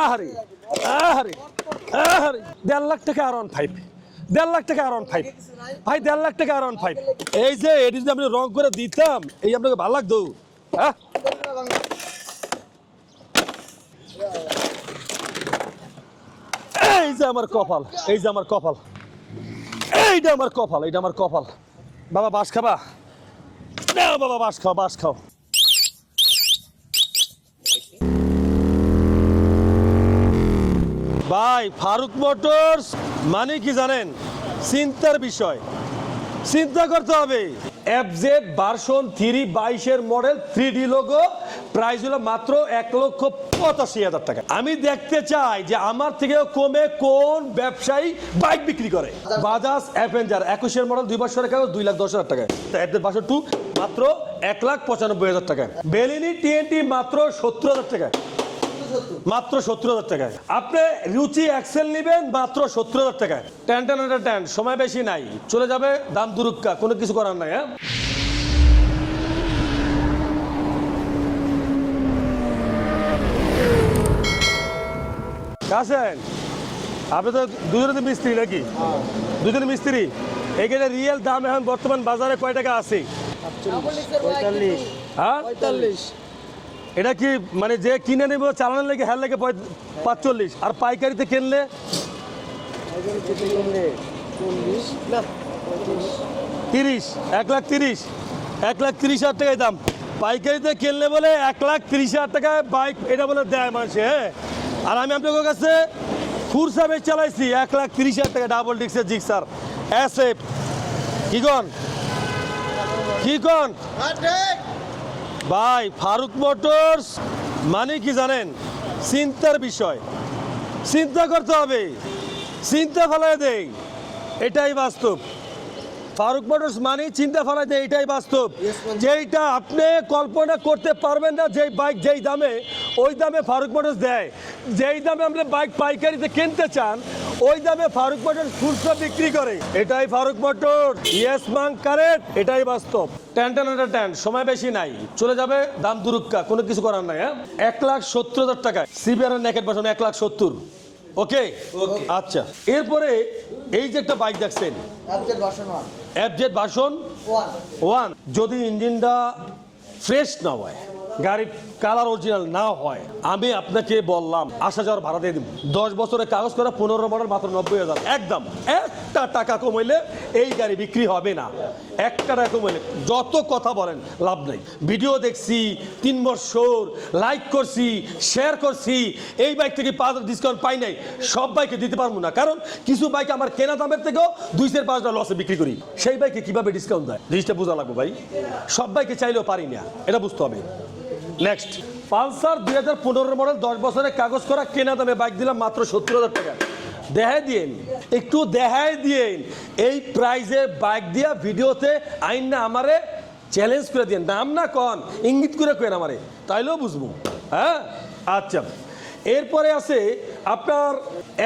আহারে আহারে আহারে। দেড় লাখ টাকা আর ওয়ান ফাইভ দেড় লাখ টাকা আর ওয়ান ফাইভ ভাই, দেড় লাখ টাকা আর ওয়ান ফাইভ এই যে, এটি যদি আপনি রং করে দিতাম, এই আপনাকে ভালো লাগতো। হ্যাঁ? এই যে আমার কপাল, এই যে আমার কপাল। এইটা আমার কপাল, এইটা আমার কপাল। বাবা, বাস খাবা? নাও বাবা, বাস খাও বাস খাও। ভাই, ফারুক মোটরস মানে কি জানেন? চিন্তার বিষয়। চিন্তা করতে হবে। এফজেড ভার্সন থ্রি বাইশের model three D logo price হলো মাত্র এক লক্ষ পঁচাশি হাজার টাকা। আমি দেখতে চাই যে আমার থেকেও কমে কোন ব্যবসায়ী বাইক বিক্রি করে। বাজাজ অ্যাভেঞ্জার একুশের মডেল দুই বছরের কাগজ দুই লাখ দশ হাজার টাকা। এফজেড ভার্সন টু মাত্র এক লাখ পঁচানব্বই হাজার টাকা। বেলিনি টিএনটি মাত্র সত্তর হাজার টাকা। মাত্র সত্তর হাজার টাকায়। আপনি রুচি এক্সেল নেবেন মাত্র সত্তর হাজার টাকায়। টেন টেন টেন সময় বেশি নাই। চলে যাবে দাম দুরুক্কা কোনো কিছু করার নাই হ্যাঁ? কাছেন আপনি তো দুজনে মিস্ত্রি নাকি? দুজনে মিস্ত্রি? এখানে রিয়েল দাম এখন বর্তমান বাজারে কয় টাকা আছে? পঁয়তাল্লিশ। হ্যাঁ? পঁয়তাল্লিশ। এটা কি মানে যে কিনে নেব, চালানোর লেগে হ্যার লেগে পাঁচচল্লিশ। আর পাইকারিতে কিনলে? তিরিশ। এক লাখ তিরিশ। এক লাখ তিরিশ হাজার টাকায় দাম। পাইকারিতে কিনলে বলে এক লাখ তিরিশ হাজার টাকায় বাইক, এটা বলে দেয় মানুষে হ্যাঁ? আর আমি আপনাদের কাছে খুরসা বেচ চালাইছি, এক লাখ তিরিশ হাজার টাকা ডাবল ডিক্সের জিক্সার এফ। কি কন? কি কন? ভাই ফারুক মোটরস মানে কি জানেন? চিন্তার বিষয়। চিন্তা করতে হবে। চিন্তা ফেলায় দেই। এটাই বাস্তব। ফারুক মোটরস মানে চিন্তা ফেলায় দেয় এটাই বাস্তব। যেইটা আপনি কল্পনা করতে পারবেন না যেই বাইক যেই দামে ওই দামে ফারুক মোটরস দেয়। যেই দামে আপনি বাইক পাইকারিতে কিনতে চান ওই দামে ফারুক মোটরস খুচরা বিক্রি করে। এটাই ফারুক মোটর ইয়েস মাং কারেক্ট এটাই বাস্তব। টেন টেন টেন সময় বেশি নাই। চলে যাবে দাম দুরুক্কা কোনো কিছু করার নাই হ্যাঁ? এক লাখ সত্তর হাজার টাকায়। সিবিআর নেকেট বাসন এক লাখ সত্তর। ওকে? আচ্ছা। এরপরে এই যে একটা বাইক দেখছেন। এফজেড ওয়ান ওয়ান যদি ইঞ্জিনটা ফ্রেশ না হয় গাড়ির কালার অরিজিনাল না হয়, আমি আপনাকে বললাম, আসা যাওয়ার ভাড়া দিয়ে দিব। দশ বছরের কাগজ করা পনেরো মডেল মাত্র নব্বই হাজার। একদম, একটা টাকা কমাইলে এই গাড়ি বিক্রি হবে না। একটা টাকা কমাইলে যত কথা বলেন, লাভ নেই। ভিডিও দেখছি, তিন বছর লাইক করছি শেয়ার করছি, এই বাইক থেকে পাঁচ ডিসকাউন্ট পাই নাই, সব বাইকে দিতে পারব না। কারণ কিছু বাইক আমার কেনা দামের থেকেও দুই চার পাঁচটা লসে বিক্রি করি। সেই বাইকে কীভাবে ডিসকাউন্ট দেয়? জিনিসটা বোঝা লাগবে ভাই। সব বাইকে চাইলেও পারি না, এটা বুঝতে হবে। নেক্সট পালসার দুই হাজার পনেরো মডেল দশ বছরের কাগজ করা, কেনা দামে বাইক দিলাম মাত্র সত্তর হাজার টাকা। দেখাই দিন একটু দেখাই দিন এই প্রাইজে বাইক দিয়া ভিডিওতে আইন না আমারে চ্যালেঞ্জ করে দিন নাম না কন ইঙ্গিত করে কেন আমারে। তাইলেও বুঝব। হ্যাঁ? আচ্ছা। এরপরে আছে আপনার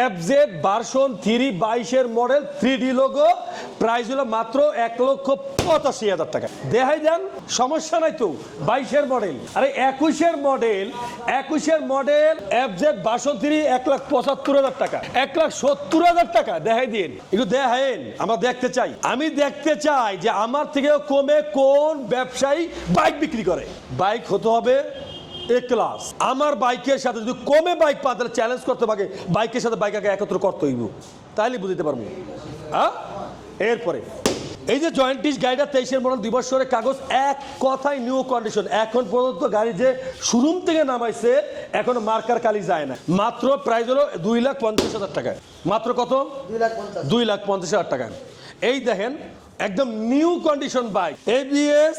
এফজেড ভার্সন থ্রি বাইশের model three D logo price হলো মাত্র এক লক্ষ পঁচাশি হাজার টাকা। দেখাই দেন, সমস্যা নাই তো, বাইশের মডেল আরে একুশের মডেল একুশের মডেল এফজেড ভার্সন থ্রি এক লাখ পঁচাত্তর হাজার টাকা, এক লাখ সত্তর হাজার টাকা। দেখাই দিন, একটু দেখাইন আমরা দেখতে চাই। আমি দেখতে চাই যে আমার থেকেও কমে কোন ব্যবসায়ী বাইক বিক্রি করে। বাইক হতে হবে এ ক্লাস আমার বাইকের সাথে যদি কমে বাইক পা তাহলে চ্যালেঞ্জ করতে পারে বাইকের সাথে বাইক আগে একত্র করতে হইব। তাহলে বুঝতে পারব। হ্যাঁ? এরপরে এই যে জয়েন্টিস গাড়িটা তেইশের মডেল দুই বছরের কাগজ এক কথাই নিউ কন্ডিশন এখন পর্যন্ত গাড়ি যে শোরুম থেকে নামাইছে এখনও মার্কার কালি যায় না। মাত্র প্রাইস হলো দুই লাখ পঞ্চাশ হাজার টাকায়। মাত্র কত? দুই লাখ পঞ্চাশ। দুই লাখ পঞ্চাশ হাজার টাকা এই দেখেন একদম নিউ কন্ডিশন বাইক এবিএস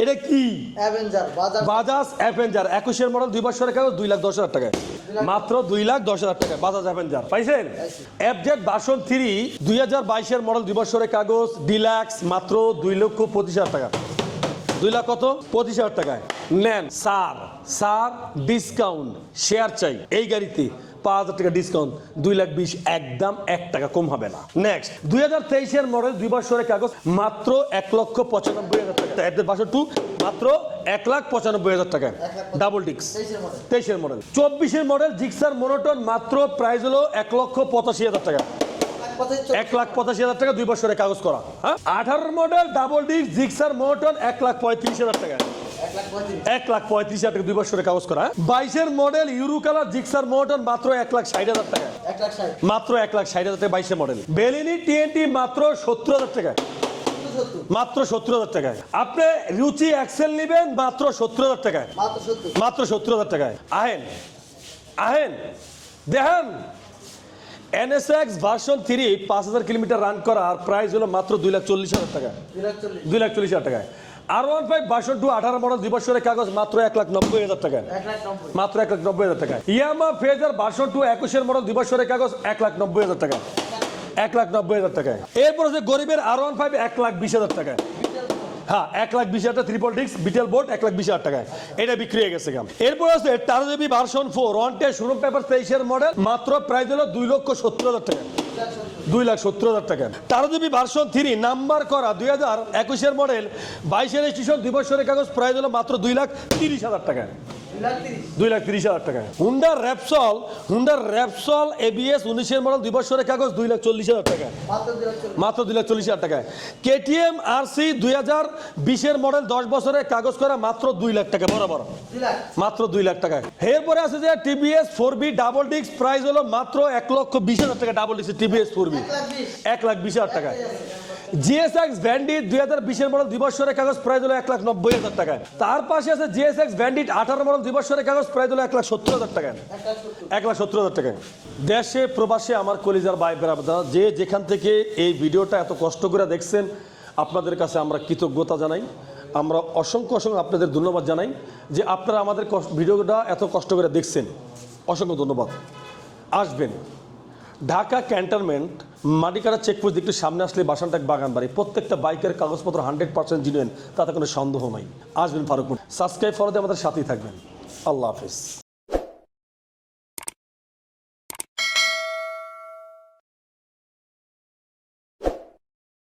এটা কি? অ্যাভেঞ্জার বাজাজ অ্যাভেঞ্জার একুশের মডেল দুই বছরের কাগজ দুই লাখ দশ হাজার টাকায়। মাত্র দুই লাখ দশ হাজার টাকা বাজাজ অ্যাভেঞ্জার পাইছেন? এফজেড ভার্সন থ্রি দুই হাজার বাইশের মডেল দুই বছরের কাগজ ডিলাক্স মাত্র দুই লক্ষ পঁচিশ হাজার টাকা। দুই লাখ কত? পঁচিশ হাজার টাকায়। নেন স্যার স্যার ডিসকাউন্ট শেয়ার চাই। এই গাড়িতে পাঁচ হাজার টাকা ডিসকাউন্ট দুই লাখ বিশ একদম এক টাকা কম হবে না। নেক্সট দুই হাজার তেইশের মডেল দুই বছরের কাগজ মাত্র এক লক্ষ পঁচানব্বই হাজার টাকা। বাসো টু মাত্র এক লাখ পঁচানব্বই হাজার টাকা। ডাবল ডিক্স তেইশের মডেল চব্বিশের মডেল জিক্সার মনোটন মাত্র প্রাইস হলো এক লক্ষ পঁচাশি হাজার টাকা। এক লাখ পঁচাশি হাজার টাকা দুই বছরের কাগজ করা। হ্যাঁ? আঠারোর মডেল ডাবল ডিক্স জিক্সার মনোটন এক লাখ পঁয়ত্রিশ হাজার টাকা। এক লাখ পঁয়ত্রিশ হাজার টাকা দুই বছরের কাগজ করা বাইশের model euro colour Gixxer monotone মাত্র এক লাখ ষাট হাজার টাকা। মাত্র এক লাখ ষাট হাজার টাকা বাইশের মডেল। বেলিনি টিএনটি মাত্র সত্তর হাজার টাকা। মাত্র সত্তর হাজার টাকায়। আপনি রুচি এক্সেল নেবেন মাত্র সত্তর হাজার টাকায়। মাত্র সত্তর। হাজার টাকায়। আহেন আহেন দেখেন। এনএসএক্স ভার্সন থ্রি পাঁচ হাজার কিলোমিটার রান করার প্রাইস হলো মাত্র দুই লাখ চল্লিশ হাজার টাকা দুই লাখ চল্লিশ হাজার টাকায়। আর ওয়ান ফাইভ আঠারো মডেল দুই বছরের কাগজ মাত্র এক লাখ নব্বই হাজার নব্বই। মাত্র এক লাখ নব্বই হাজার টাকা। ইয়ামা ফেজার একুশের মডেল দুই বছরের কাগজ এক লাখ নব্বই হাজার টাকা। এক লাখ নব্বই হাজার টাকায় এরপর হচ্ছে গরিবের আর ওয়ান ফাইভ এক লাখ বিশ হাজার টাকায় হ্যাঁ এক লাখ বিশ হাজার ট্রিপল ডিক্স বিটেল বোর্ড এক লাখ বিশ হাজার টাকায় এটা বিক্রি হয়ে গেছে কাম এরপর আছে টারো ভার্সন ফোর ওয়ান টে শোরুম পেপার তেইশের মডেল মাত্র প্রাইস হলো দুই লক্ষ সত্তর হাজার টাকা। দুই লাখ সত্তর হাজার টাকা। তারাদেবী ভার্সন থ্রি, নাম্বার করা দুই হাজার একুশের মডেল বাইশের রেজিস্ট্রেশন দুই বছরের কাগজ, প্রয়োজন হলো মাত্র দুই লাখ তিরিশ হাজার টাকা। দুই লাখ তিরিশ। হাজার টাকা হুন্ডার র্যাপসল হুন্ডার র্যাপসল এবিএস উনিশের মডেল দুই বছরের কাগজ দুই লাখ চল্লিশ হাজার টাকা মাত্র দুই লাখ চল্লিশ। হাজার টাকায়। কেটিএম আর সি দুই হাজার বিশের মডেল দশ বছরের কাগজ করা মাত্র দুই লাখ টাকা বরাবর। মাত্র দুই লাখ টাকা এরপরে আছে যে টিভিএস ফোর বি ডাবল ডিক্স প্রাইস হলো মাত্র এক লক্ষ বিশ হাজার টাকা ডাবল ডিক্স টিভিএস ফোর বি এক লাখ বিশ। হাজার টাকায়। জিএসএক্স ভ্যান্ডিট দুই হাজার বিশের মডেল দুই বছরের কাগজ প্রাইস হলো এক লাখ নব্বই হাজার টাকায়। তার পাশে আছে জিএসএক্স ভ্যান্ডিট আঠারো মডেল দুই বছরের কাগজ প্রাইস হলো এক লাখ সত্তর হাজার টাকায়। এক লাখ সত্তর হাজার টাকায়। দেশে, প্রবাসে আমার কলিজার ভাই বেড়াবেদা যে যেখান থেকে এই ভিডিওটা এত কষ্ট করে দেখছেন, আপনাদের কাছে আমরা কৃতজ্ঞতা জানাই। আমরা অসংখ্য অসংখ্য আপনাদের ধন্যবাদ জানাই যে আপনারা আমাদের ভিডিওটা এত কষ্ট করে দেখছেন। অসংখ্য ধন্যবাদ। আসবেন। ঢাকা ক্যান্টনমেন্ট মাটিকারা চেকপোস্ট একটু সামনে আসলে বাসানটাক বাগান বাড়ি প্রত্যেকটা বাইকের কাগজপত্র হান্ড্রেড পার্সেন্ট জিনুয়েন তাতে কোনো সন্দেহ নাই। আসবেন ফারুকপুর। সাবস্ক্রাইব ফলোতে আমাদের সাথেই থাকবেন। আল্লাহ হাফিজ।